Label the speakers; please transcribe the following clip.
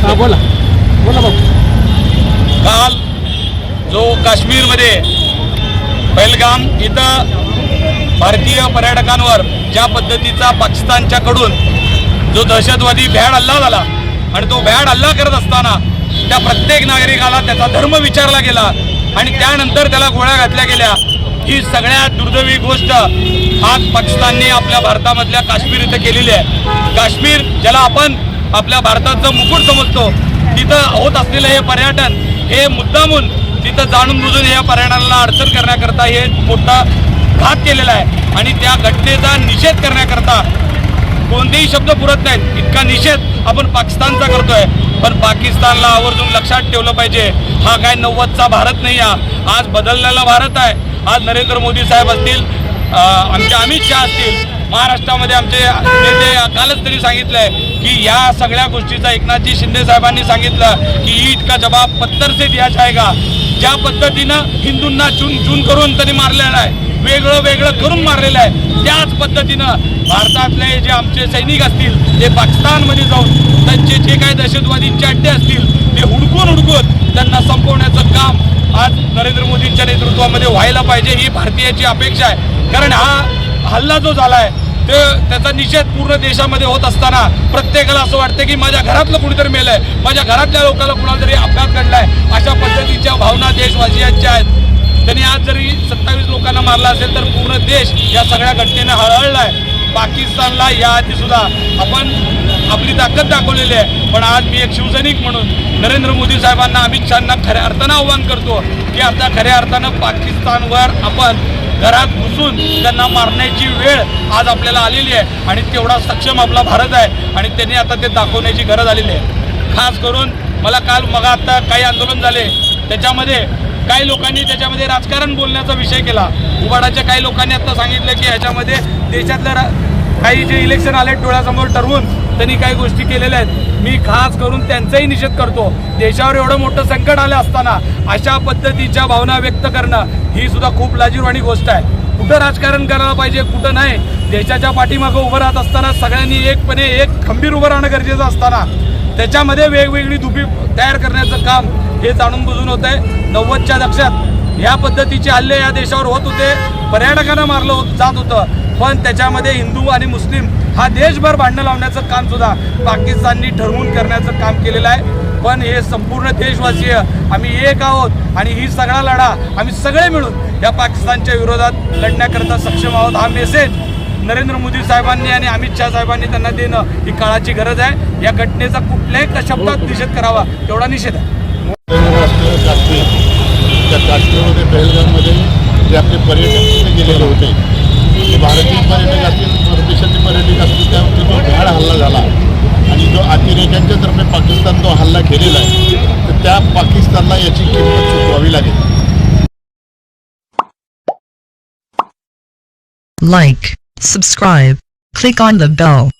Speaker 1: हा बोला. बोला भाऊ.
Speaker 2: काल जो काश्मीरमध्ये पहलगाम इथं भारतीय पर्यटकांवर ज्या पद्धतीचा पाकिस्तानच्याकडून जो दहशतवादी भ्याड हल्ला झाला आणि तो भ्याड हल्ला करत असताना त्या प्रत्येक नागरिकाला त्याचा धर्म विचारला गेला आणि त्यानंतर त्याला गोळ्या घातल्या गेल्या. ही सगळ्यात दुर्दैवी गोष्ट आज पाकिस्तानने आपल्या भारतामधल्या काश्मीर इथं केलेली आहे. काश्मीर ज्याला आपण आपल्या भारताचं मुकुट समजतो. तिथं होत असलेलं हे पर्यटन हे मुद्दामून तिथं जाणून बुजून या पर्यटनाला अडचण करण्याकरता हे मोठा घात केलेला आहे. आणि त्या घटनेचा निषेध करण्याकरता कोणतेही शब्द पुरत नाहीत. इतका निषेध आपण पाकिस्तानचा करतोय. पण पाकिस्तानला आवर्जून लक्षात ठेवलं पाहिजे. हा काय नव्वदचा भारत नाही हा. आज बदललेला भारत आहे. आज नरेंद्र मोदी साहेब असतील आमचे अमित शहा असतील महाराष्ट्रामध्ये आमचे नेते कोणालाच तरी सांगितलंय की या सगळ्या गोष्टीचा एकनाथजी शिंदे साहेबांनी सांगितलं की ईट का जबाब पत्तर से दिया जायगा ज्या पद्धतीनं हिंदूंना चून चून करून त्यांनी मारलेलं आहे वेगळं वेगळं करून मारलेलं आहे त्याच पद्धतीनं भारतातले जे आमचे सैनिक असतील ते पाकिस्तानमध्ये जाऊन त्यांचे जे काही दहशतवादींचे अड्डे असतील ते हुडकून हुडकून त्यांना संपवण्याचं काम आज नरेंद्र मोदींच्या नेतृत्वामध्ये व्हायला पाहिजे ही भारतीयाची अपेक्षा आहे. कारण हा हल्ला जो झाला आहे ते त्याचा निषेध पूर्ण देशामध्ये होत असताना प्रत्येकाला असं वाटतं की माझ्या घरातलं कुणीतरी मेलंय. माझ्या घरातल्या लोकांना कुणाला तरी अपघात घडलाय. अशा पद्धतीच्या भावना देशवासियांच्या आहेत. त्यांनी आज जरी सत्तावीस लोकांना मारला असेल तर पूर्ण देश या सगळ्या घटनेनं हळहळलाय. पाकिस्तानला याआधी सुद्धा आपण आपली ताकद दाखवलेली आहे. पण आज मी एक शिवसैनिक म्हणून नरेंद्र मोदी साहेबांना अमित शहाना खऱ्या अर्थानं आव्हान करतो की आता खऱ्या अर्थानं पाकिस्तानवर आपण घरात घुसून त्यांना मारण्याची वेळ आज आपल्याला आलेली आहे आणि तेवढा सक्षम आपला भारत आहे आणि त्यांनी आता ते दाखवण्याची गरज आलेली आहे. खास करून मला काल मग आता काही आंदोलन झाले त्याच्यामध्ये काही लोकांनी त्याच्यामध्ये राजकारण बोलण्याचा विषय केला. उबाडाच्या काही लोकांनी आता सांगितलं की ह्याच्यामध्ये देशातल्या रा- काही जे इलेक्शन आले डोळ्यासमोर ठरवून त्यांनी काही गोष्टी केलेल्या आहेत. मी खास करून त्यांचाही निषेध करतो. देशावर एवढं मोठं संकट आलं असताना अशा पद्धतीच्या भावना व्यक्त करणं ही सुद्धा खूप लाजीरवाणी गोष्ट आहे. कुठं राजकारण करायला पाहिजे कुठं नाही देशाच्या पाठीमागं उभं राहत असताना सगळ्यांनी एकपणे एक खंबीर उभं राहणं गरजेचं असताना त्याच्यामध्ये वेगवेगळी दुबी तयार करण्याचं काम हे जाणून बुजून होत आहे नव्वदच्या दक्षात ह्या पद्धतीचे हल्ले या देशावर होत होते. पर्यटकांना मारलं होत जात होतं. पण त्याच्यामध्ये हिंदू आणि मुस्लिम हा देशभर भांडणं लावण्याचं काम सुद्धा पाकिस्ताननी ठरवून करण्याचं काम केलेलं आहे पण हे संपूर्ण देशवासीय आम्ही एक आहोत आणि ही सगळा लढा आम्ही सगळे मिळून या पाकिस्तानच्या विरोधात लढण्याकरता सक्षम आहोत हा मेसेज नरेंद्र मोदी साहेबांनी आणि अमित शहा साहेबांनी त्यांना देणं ही काळाची गरज आहे या घटनेचा कुठल्याही शब्दात निषेध करावा एवढा निषेध आहे
Speaker 3: त्या काश्मीरमध्ये पहलगाममध्ये जे आपले पर्यटक गेलेले होते ते भारतीय पर्यटक असतील परदेशाचे पर्यटक असतील त्यावरती जो भ्याड हल्ला झाला आणि जो अतिरेक्यांच्या तर्फे पाकिस्तान तो हल्ला केलेला आहे तर त्या पाकिस्तानला याची किंमत चुकवावी लागेल
Speaker 4: like, subscribe, click on the bell.